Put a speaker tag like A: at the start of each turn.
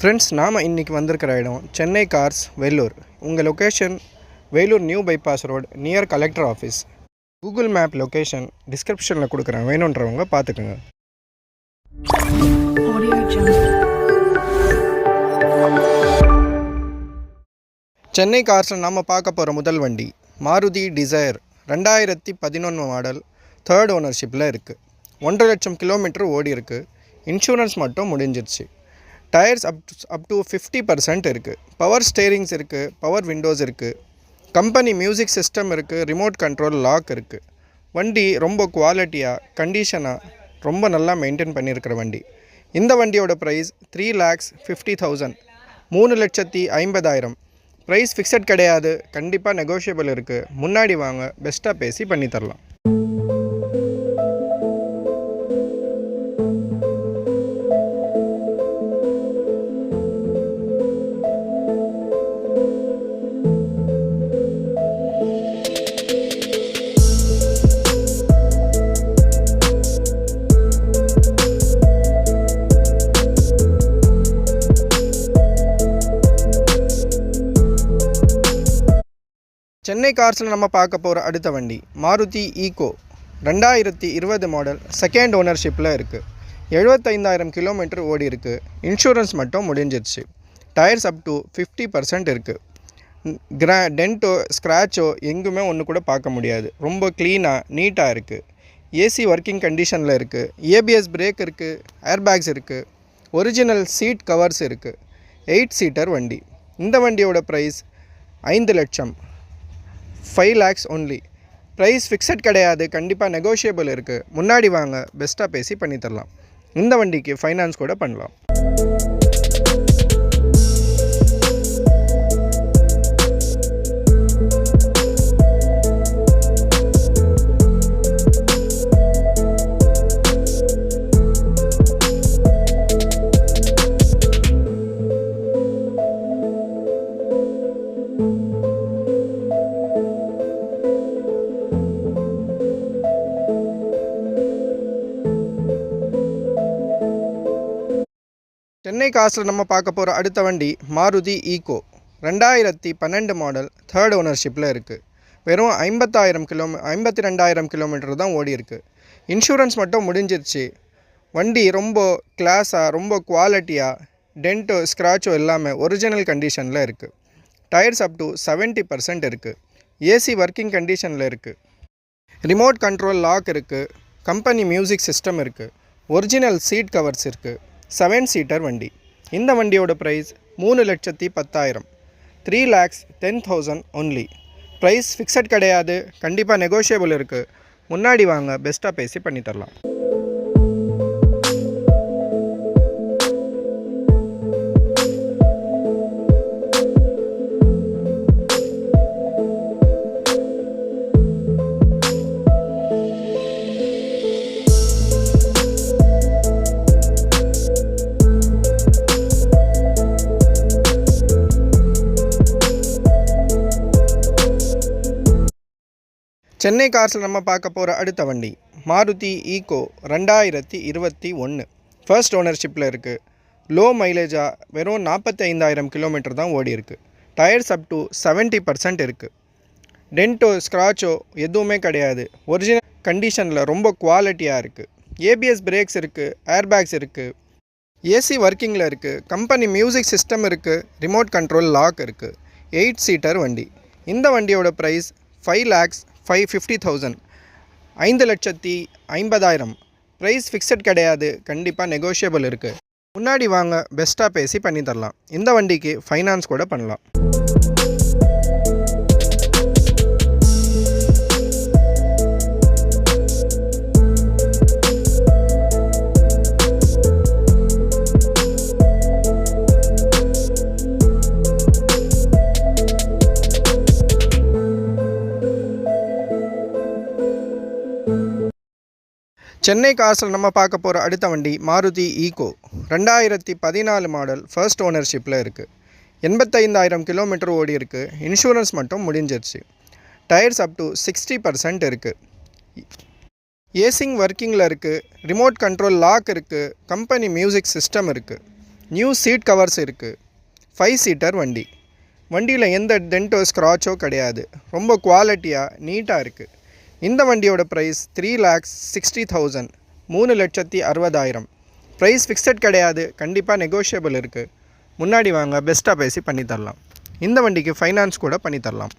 A: Friends நாம் இன்றைக்கி வந்திருக்கிற இடம் சென்னை கார்ஸ் வேலூர் உங்கள் location Vellore new bypass road near collector office Google map location டிஸ்கிரிப்ஷனில் கொடுக்குறேன். வேணுன்றவங்க பார்த்துக்குங்க. சென்னை கார்ஸில் நாம் பார்க்க போகிற முதல் வண்டி மாருதி டிசைர் ரெண்டாயிரத்தி பதினொன்று மாடல் தேர்ட் ஓனர்ஷிப்பில் இருக்குது ஒன்றரை லட்சம் கிலோமீட்டர் ஓடி இருக்கு. இன்சூரன்ஸ் மட்டும் முடிஞ்சிருச்சு. Tyres up up to fifty percent இருக்குது பவர் ஸ்டேரிங்ஸ் இருக்குது பவர் விண்டோஸ் இருக்குது கம்பெனி மியூசிக் சிஸ்டம் இருக்குது ரிமோட் கண்ட்ரோல் லாக் இருக்குது வண்டி ரொம்ப குவாலிட்டியாக கண்டிஷனாக ரொம்ப நல்லா மெயின்டைன் பண்ணியிருக்கிற வண்டி. இந்த வண்டியோட price three lakhs fifty thousand மூணு லட்சத்தி ஐம்பதாயிரம். ப்ரைஸ் ஃபிக்ஸட் கிடையாது கண்டிப்பாக நெகோஷியபிள் இருக்குது முன்னாடி வாங்க பெஸ்ட்டாக பேசி பண்ணித்தரலாம். சென்னை கார்ஸில் நம்ம பார்க்க போகிற அடுத்த வண்டி மாருதி ஈகோ ரெண்டாயிரத்தி இருபது மாடல் செகண்ட் ஓனர்ஷிப்பில் இருக்குது எழுபத்தைந்தாயிரம் கிலோமீட்டர் ஓடி இருக்குது இன்சூரன்ஸ் மட்டும் முடிஞ்சிருச்சு. Tyres up to fifty percent இருக்குது கிரா டென்ட்டோ ஸ்க்ராச்சோ எங்குமே ஒன்று கூட பார்க்க முடியாது. ரொம்ப க்ளீனாக நீட்டாக இருக்குது ஏசி ஒர்க்கிங் கண்டிஷனில் இருக்குது ஏபிஎஸ் பிரேக் இருக்குது ஏர்பேக்ஸ் இருக்குது ஒரிஜினல் சீட் கவர்ஸ் இருக்குது எயிட் சீட்டர் வண்டி. இந்த வண்டியோட ப்ரைஸ் ஐந்து லட்சம். Five lakhs only price fixed கிடையாது கண்டிப்பாக நெகோஷியபிள் இருக்குது முன்னாடி வாங்க பெஸ்ட்டாக பேசி பண்ணித்தரலாம். இந்த வண்டிக்கு ஃபைனான்ஸ் கூட பண்ணலாம். சென்னை காசில் நம்ம பார்க்க போகிற அடுத்த வண்டி மாருதி ஈகோ. ரெண்டாயிரத்தி பன்னெண்டு மாடல் தேர்ட் ஓனர்ஷிப்பில் இருக்குது வெறும் ஐம்பத்தாயிரம் கிலோமீ ஐம்பத்தி ரெண்டாயிரம் கிலோமீட்டர் தான் ஓடி இருக்குது இன்சூரன்ஸ் மட்டும் முடிஞ்சிருச்சு. வண்டி ரொம்ப கிளாஸாக ரொம்ப குவாலிட்டியாக டென்ட்டோ ஸ்க்ராச்சோ இல்லாமல் ஒரிஜினல் கண்டிஷனில் இருக்குது tyres up to seventy percent இருக்குது ஏசி ஒர்க்கிங் கண்டிஷனில் இருக்குது ரிமோட் கண்ட்ரோல் லாக் இருக்குது கம்பெனி மியூசிக் சிஸ்டம் இருக்குது ஒரிஜினல் சீட் கவர்ஸ் இருக்குது செவன் சீட்டர் வண்டி. இந்த வண்டியோட ப்ரைஸ் மூணு லட்சத்தி பத்தாயிரம். Three lakhs ten thousand only price fixed கிடையாது. கண்டிப்பாக நெகோஷியபிள் இருக்குது முன்னாடி வாங்க பெஸ்ட்டாக பேசி பண்ணி சென்னை கார்ஸில் நம்ம பார்க்க போகிற அடுத்த வண்டி மாருதி ஈகோ ரெண்டாயிரத்தி இருபத்தி ஒன்று ஃபர்ஸ்ட் ஓனர்ஷிப்பில் இருக்குது லோ மைலேஜாக வெறும் நாற்பத்தி ஐந்தாயிரம் கிலோமீட்டர் தான் ஓடி இருக்குது tyres up to seventy percent இருக்குது டென்ட்டோ ஸ்க்ராச்சோ எதுவுமே கிடையாது. ஒரிஜினல் கண்டிஷனில் ரொம்ப குவாலிட்டியாக இருக்குது ஏபிஎஸ் பிரேக்ஸ் இருக்குது ஏர்பேக்ஸ் இருக்குது ஏசி ஒர்க்கிங்கில் இருக்குது கம்பெனி மியூசிக் சிஸ்டம் இருக்குது ரிமோட் கண்ட்ரோல் லாக் இருக்குது எயிட் சீட்டர் வண்டி. இந்த வண்டியோட price five lakhs five fifty thousand ஐந்து லட்சத்தி ஐம்பதாயிரம். ப்ரைஸ் ஃபிக்ஸட் கிடையாது. கண்டிப்பாக நெகோஷியபிள் இருக்குது முன்னாடி வாங்க பெஸ்ட்டாக பேசி பண்ணி தரலாம். இந்த வண்டிக்கு ஃபைனான்ஸ் கூட பண்ணலாம். சென்னை காசில் நம்ம பார்க்க போகிற அடுத்த வண்டி மாருதி ஈகோ. ரெண்டாயிரத்தி பதினாலு மாடல் ஃபர்ஸ்ட் ஓனர்ஷிப்பில் இருக்குது எண்பத்தைந்தாயிரம் கிலோமீட்டர் ஓடி இருக்குது இன்சூரன்ஸ் மட்டும் முடிஞ்சிருச்சு. Tyres up to sixty percent இருக்குது ஏசிங் ஒர்க்கிங்கில் இருக்குது ரிமோட் கண்ட்ரோல் லாக் இருக்குது கம்பெனி மியூசிக் சிஸ்டம் இருக்குது நியூ சீட் கவர்ஸ் இருக்குது ஃபைவ் சீட்டர் வண்டி. வண்டியில் எந்த டென்ட்டோ ஸ்க்ராச்சோ கிடையாது. ரொம்ப குவாலிட்டியாக நீட்டாக இருக்குது இந்த வண்டியோட price three lakhs sixty thousand மூணு லட்சத்தி அறுபதாயிரம். ப்ரைஸ் ஃபிக்ஸட் கிடையாது கண்டிப்பாக நெகோஷியபிள் இருக்குது முன்னாடி வாங்க பெஸ்ட்டாக பேசி பண்ணித்தரலாம் இந்த வண்டிக்கு ஃபைனான்ஸ் கூட பண்ணித்தரலாம்